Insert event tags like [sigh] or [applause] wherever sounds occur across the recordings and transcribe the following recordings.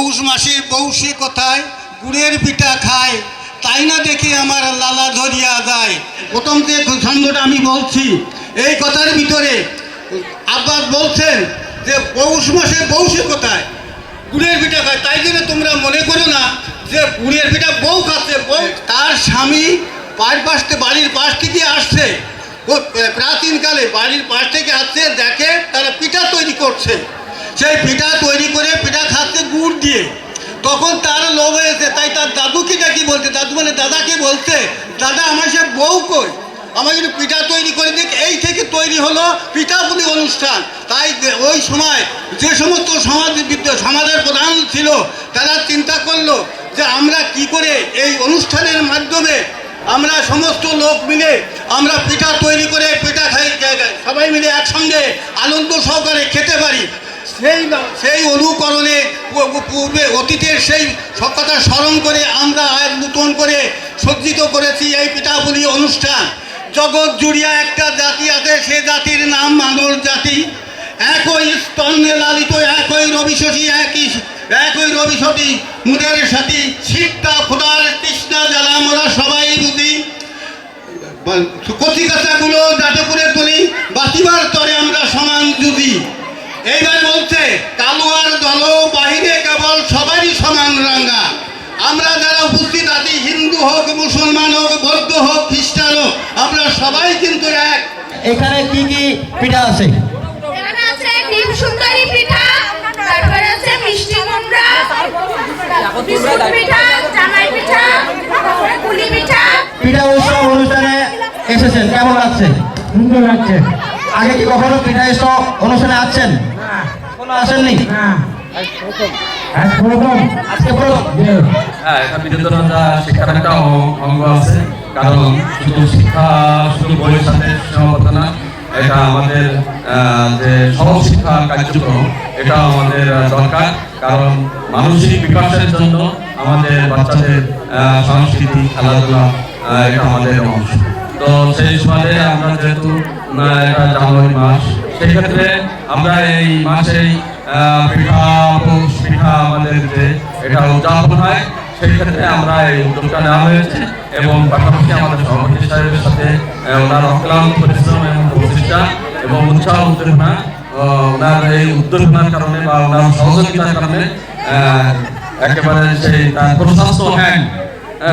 পৌষ মাসে পৌষে কোথায়? গুড়ের পিঠা খায়। তাই না দেখে আমার লালা ধরিয়া যায়। প্রথম যে ছন্দটা আমি বলছি, এই কথার ভিতরে আব্বাস বলছেন যে, পৌষ মাসে পৌষে কোথায়? গুড়ের পিঠা খায়। তাই জন্য তোমরা মনে করো না যে, গুড়ের পিঠা বউ খাচ্ছে, বউ তার স্বামী পাশ পাশ থেকে বাড়ির পাশ থেকে আসছে। ও প্রাচীনকালে বাড়ির পাশ থেকে আসছে, দেখে তারা পিঠা তৈরি করছে। সেই পিঠা তৈরি করে পিঠা খাচ্ছে গুড় দিয়ে। তখন তার লোভ হয়েছে। তাই তার দাদুকে ডাকি বলছে? দাদু মানে দাদাকে বলছে? দাদা, আমার সে বউ কই? আমার কিন্তু পিঠা তৈরি করে দিক এই থেকে তৈরি হলো পিঠা পিঠাপুলি অনুষ্ঠান। তাই ওই সময় যে সমস্ত সমাজ সমাজের প্রধান ছিল, তারা চিন্তা করল যে আমরা কি করে এই অনুষ্ঠানের মাধ্যমে আমরা সমস্ত লোক মিলে আমরা পিঠা তৈরি করে, পিঠা খাই, সবাই মিলে একসঙ্গে আনন্দ সহকারে খেতে পারি। সেই সেই অনুকরণে পূর্বে অতীতের সেই কথা স্মরণ করে আমরা আর নূতন করে সজ্জিত করেছি এই পিঠাপুলি অনুষ্ঠান। জগৎ জুড়িয়া একটা জাতি আছে, সে জাতির নাম মানব জাতি। একই স্তন্নে লালিত, একই রবিশসী একই একই রবিশতী মুদের সাথে শীতটা খোদার তৃষ্ণা জ্বালা আমরা সবাই বুঝি কচি কাঁচাগুলো যাতে করে তুলি বাঁচিবার তরে আমরা সমান যুদি এইবার বলছে কালো আর দল বাহিরে কেবল সবারই সমান রাঙ্গা। আমরা যারা উপস্থিত আছি হিন্দু হোক মুসলমান হোক বৌদ্ধ হোক খ্রিস্টান হোক আমরা সবাই কিন্তু এক। এখানে কি কি পিঠা আছে? এখানে আছে ডিম সুন্দরী পিঠা তারপরে আছে মিষ্টি কুমড়া পিঠা জামাই পিঠা তারপরে পিঠা। পিঠা উৎসব অনুষ্ঠানে এসেছেন কেমন লাগছে? সুন্দর লাগছে। আগে কি কখনো পিঠা উৎসব অনুষ্ঠানে আসছেন? কোনো আসেননি? আজকে প্রথম? হ্যাঁ। এটা বিনোদনতা শিক্ষার একটা অঙ্গ আছে কারণ শুধু শিক্ষা শুধু বইয়ের সাথে সীমাবদ্ধ না এটা আমাদের যে সহশিক্ষা কার্যক্রম এটা আমাদের দরকার কারণ মানসিক বিকাশের জন্য আমাদের বাচ্চাদের সংস্কৃতি খেলাধুলা এটা আমাদের অংশ। তো সেই সময়ে আমরা যেহেতু এটা জানুয়ারি মাস সেই ক্ষেত্রে আমরা এই মাসেই আমাদের যে এটা উদযাপন হয়, সেই ক্ষেত্রে আমরা এই উদ্যোগটা নেওয়া হয়েছে এবং পাশাপাশি আমাদের সভাপতি সাহেবের সাথে ওনার অক্লান্ত পরিশ্রম এবং প্রচেষ্টা এবং উৎসাহ উদ্দীপনা ওনার এই উদ্দীপনার কারণে বা ওনার সহযোগিতার কারণে একেবারে সেই তার প্রশাস্ত হ্যান্ড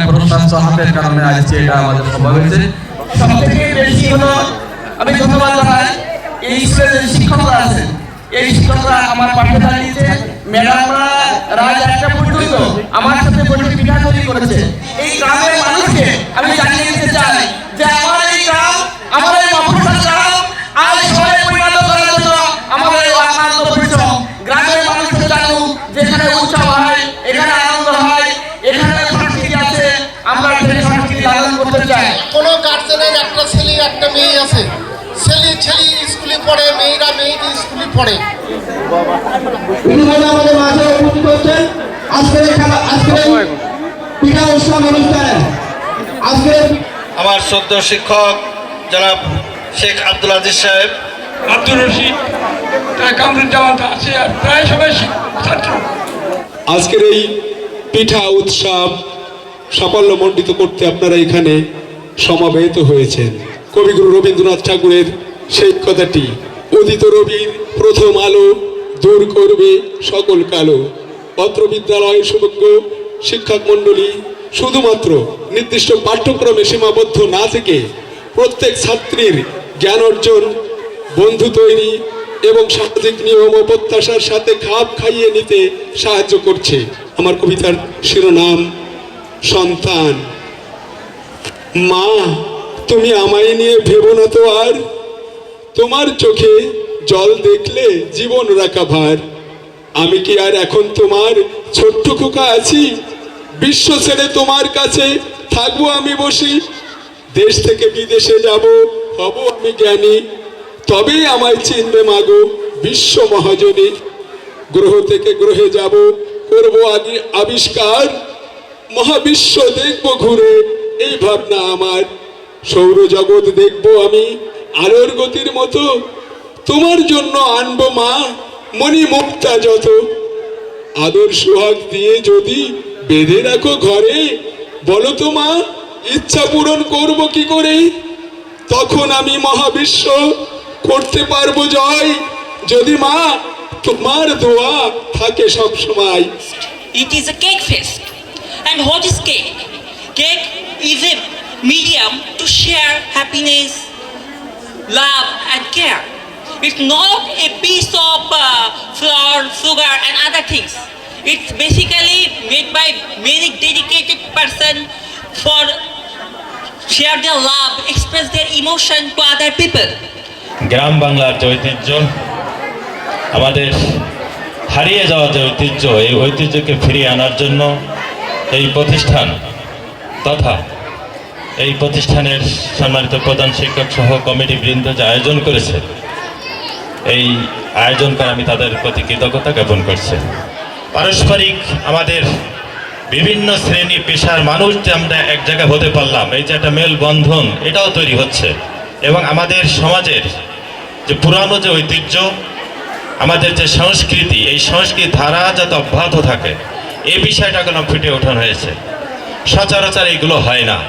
প্রশাস্ত হাতের কারণে আজকে এটা আমাদের সম্ভব হয়েছে। বেশি হলো, আমি ধন্যবাদ জানাই এই স্কুলের যে শিক্ষকরা আছেন, এই শিক্ষকরা আমার পাশে দাঁড়িয়েছে। ম্যাডামরা রাত একটা পর্যন্ত আমার সাথে বসে পিঠা তৈরি করেছে। এই গ্রামের মানুষকে আমি জানিয়ে দিতে চাই যে আমার এই গ্রাম, আমার এই মফস্বল গ্রাম আজ শহরে পরিণত করার জন্য আমাদের আনন্দ পরিশ্রম। গ্রামের মানুষকে জানুক যেখানে উৎসব হয়, এখানে আনন্দ হয়, এখানে সংস্কৃতি আছে। আমরা সেই সংস্কৃতি লালন করতে চাই। কোনো গার্জেনের একটা ছেলে, একটা মেয়ে আছে মেয়েরা মেয়েদের স্কুলে পড়ে। ইতিমধ্যে আমাদের মাঝে উপস্থিত হচ্ছেন। আজকের খেলা আজকের পিঠা উৎসব অনুষ্ঠানে আজকের আমার শ্রদ্ধ শিক্ষক জনাব শেখ আব্দুল আজিজ সাহেব। আব্দুল রশিদ কামরুজ্জামান আছে আর প্রায় সবাই ছাত্র। আজকের এই পিঠা উৎসব সাফল্য সাফল্যমণ্ডিত করতে আপনারা এখানে সমাবেত হয়েছেন। কবিগুরু রবীন্দ্রনাথ ঠাকুরের সেই কথাটি উদিত রবির প্রথম আলো দূর করবে সকল কালো। পত্র বিদ্যালয় সুযোগ্য শিক্ষক মণ্ডলী শুধুমাত্র নির্দিষ্ট পাঠ্যক্রমে সীমাবদ্ধ না থেকে প্রত্যেক ছাত্রীর জ্ঞান অর্জন, বন্ধু তৈরি এবং সামাজিক নিয়ম ও প্রত্যাশার সাথে খাপ খাইয়ে নিতে সাহায্য করছে। আমার কবিতার শিরোনাম, সন্তান। মা, তুমি আমায় নিয়ে ভেবো না তো আর। তোমার চোখে জল দেখলে জীবন রাখা ভার। আমি কি আর এখন তোমার ছোট্ট খোকা আছি? বিশ্ব ছেড়ে তোমার কাছে থাকব আমি বসি। দেশ থেকে বিদেশে যাব, হব আমি জ্ঞানী। তবেই আমায় চিনবে মাগো বিশ্ব মহাজনী। গ্রহ থেকে গ্রহে যাব, করব আগে আবিষ্কার। মহাবিশ্ব দেখব ঘুরে, এই ভাবনা আমার। সৌরজগৎ দেখব আমি আলোর গতির মতো। তোমার জন্য আনব মা, মণি মুক্তা যত। আদর সোহাগ দিয়ে যদি বেঁধে রাখো ঘরে, বলো তো মা, ইচ্ছা পূরণ করব কি করে? তখন আমি মহাবিশ্ব করতে পারব জয়। যদি মা, তোমার দোয়া থাকে সব সময়। It is a cake fest. And what is cake? Cake is a medium to share love, and care. It's not a piece of uh, flour, sugar, and other things. It's basically made by very dedicated person for share their love, express their emotion to other people. গ্রাম বাংলার যে ঐতিহ্য আমাদের হারিয়ে যাওয়া যে ঐতিহ্য এই ঐতিহ্যকে ফিরিয়ে আনার জন্য এই প্রতিষ্ঠান তথা এই প্রতিষ্ঠানের সম্মানিত প্রধান শিক্ষক সহ কমিটি বৃন্দ যে আয়োজন করেছে, এই আয়োজন করে আমি তাদের প্রতি কৃতজ্ঞতা জ্ঞাপন করছি। পারস্পরিক আমাদের বিভিন্ন শ্রেণি পেশার মানুষ যে আমরা এক জায়গায় হতে পারলাম, এই যে একটা মেলবন্ধন, এটাও তৈরি হচ্ছে। এবং আমাদের সমাজের যে পুরানো যে ঐতিহ্য, আমাদের যে সংস্কৃতি, এই সংস্কৃতি ধারা যাতে অব্যাহত থাকে এই বিষয়টা কোনো ফুটে ওঠানো হয়েছে। সচরাচর এইগুলো হয় না।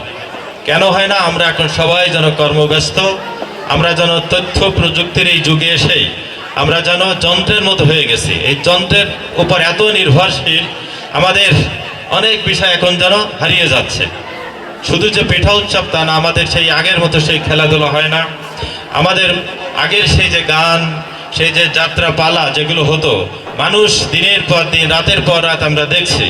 কেন হয় না, আমরা এখন সবাই যেন কর্মব্যস্ত, আমরা যেন তথ্য প্রযুক্তির এই যুগে এসেই, আমরা যেন যন্ত্রের মতো হয়ে গেছি। এই যন্ত্রের উপর এত নির্ভরশীল, আমাদের অনেক বিষয় এখন যেন হারিয়ে যাচ্ছে। শুধু যে পিঠা উৎসব তা না, আমাদের সেই আগের মতো সেই খেলাধুলা হয় না। আমাদের আগের সেই যে গান, সেই যে যাত্রা পালা যেগুলো হতো, মানুষ দিনের পর দিন, রাতের পর রাত আমরা দেখছি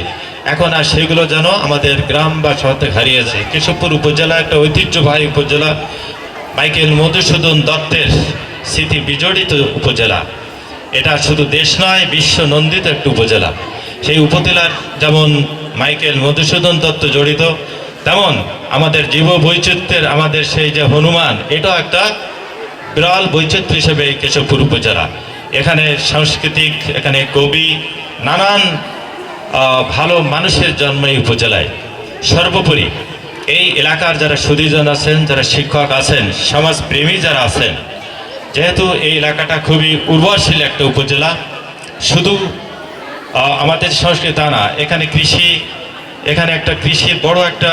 এখন আর সেগুলো যেন আমাদের গ্রাম বা শহর হারিয়েছে। কেশবপুর উপজেলা একটা ঐতিহ্যবাহী উপজেলা, মাইকেল মধুসূদন দত্তের স্মৃতি বিজড়িত উপজেলা। এটা শুধু দেশ নয়, বিশ্ব নন্দিত একটা উপজেলা। সেই উপজেলার যেমন মাইকেল মধুসূদন দত্ত জড়িত, তেমন আমাদের জীব বৈচিত্র্যের আমাদের সেই যে হনুমান, এটাও একটা বিরল বৈচিত্র্য হিসেবে কেশবপুর উপজেলা। এখানে সাংস্কৃতিক, এখানে কবি, নানান ভালো মানুষের জন্ম এই উপজেলায়। সর্বোপরি এই এলাকার যারা সুদীজন আছেন, যারা শিক্ষক আছেন, সমাজপ্রেমী যারা আছেন, যেহেতু এই এলাকাটা খুবই উর্বরশীল একটা উপজেলা, শুধু আমাদের সংস্কৃতি তা না, এখানে কৃষি, এখানে একটা কৃষির বড় একটা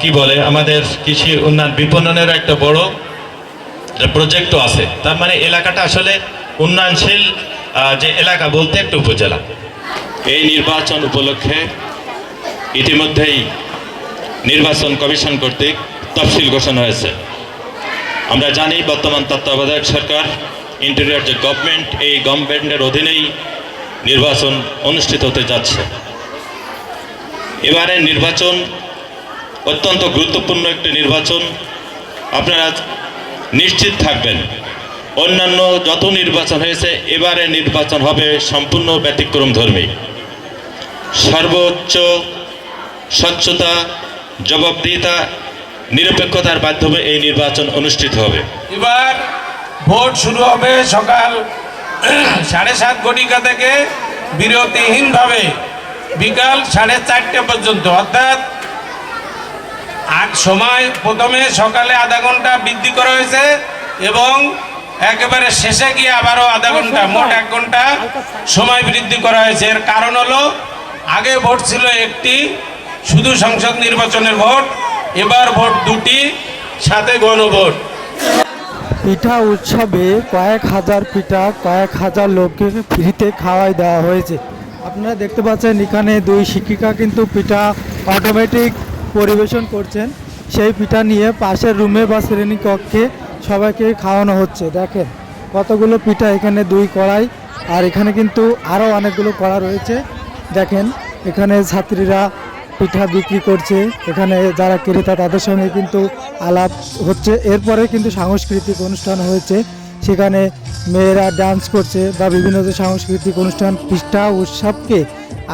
কি বলে, আমাদের কৃষি উন্নয়ন বিপণনের একটা বড় প্রজেক্টও আছে। তার মানে এলাকাটা আসলে উন্নয়নশীল যে এলাকা বলতে একটা উপজেলা। এই নির্বাচন উপলক্ষে ইতিমধ্যেই নির্বাচন কমিশন কর্তৃক তফসিল ঘোষণা হয়েছে। আমরা জানি বর্তমান তত্ত্বাবধায়ক সরকার ইন্টেরিয়র যে গভর্নমেন্ট এই গভর্নমেন্টের অধীনেই নির্বাচন অনুষ্ঠিত হতে যাচ্ছে। এবারে নির্বাচন অত্যন্ত গুরুত্বপূর্ণ একটি নির্বাচন। আপনারা নিশ্চিত থাকবেন, অন্যান্য যত নির্বাচন হয়েছে এবারে নির্বাচন হবে সম্পূর্ণ ব্যতিক্রম ধর্মী সর্বোচ্চ স্বচ্ছতা, জবাবদিহিতা, নিরপেক্ষতার মাধ্যমে এই নির্বাচন অনুষ্ঠিত হবে। এবার ভোট শুরু হবে সকাল [clears throat] সাড়ে সাত ঘটিকা থেকে বিরতিহীনভাবে, বিকাল সাড়ে চারটে পর্যন্ত। অর্থাৎ আগ সময় প্রথমে সকালে আধা ঘণ্টা বৃদ্ধি করা হয়েছে এবং একেবারে শেষে গিয়ে আবারও আধা ঘণ্টা মোট এক ঘণ্টা সময় বৃদ্ধি করা হয়েছে। এর কারণ হলো আগে ভোট ছিল একটি, শুধু সংসদ নির্বাচনের ভোট, এবার ভোট দুটি, সাথে গণভোট। পিঠা উৎসবে কয়েক হাজার পিঠা, কয়েক হাজার লোককে ফ্রিতে খাওয়াই দেওয়া হয়েছে। আপনারা দেখতে পাচ্ছেন, এখানে দুই শিক্ষিকা কিন্তু পিঠা অটোমেটিক পরিবেশন করছেন। সেই পিঠা নিয়ে পাশের রুমে বা শ্রেণীকক্ষে সবাইকে খাওয়ানো হচ্ছে। দেখেন, কতগুলো পিঠা এখানে দুই কড়াই, আর এখানে কিন্তু আরও অনেকগুলো কড়া রয়েছে। দেখেন, এখানে ছাত্রীরা পিঠা বিক্রি করছে। এখানে যারা ক্রেতা, তাদের সঙ্গে কিন্তু আলাপ হচ্ছে। এরপরে কিন্তু সাংস্কৃতিক অনুষ্ঠান হয়েছে। সেখানে মেয়েরা ডান্স করছে বা বিভিন্ন যে সাংস্কৃতিক অনুষ্ঠান, পিঠা উৎসবকে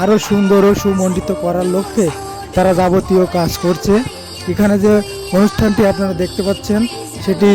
আরও সুন্দর ও সুমণ্ডিত করার লক্ষ্যে তারা যাবতীয় কাজ করছে। এখানে যে অনুষ্ঠানটি আপনারা দেখতে পাচ্ছেন, সেটি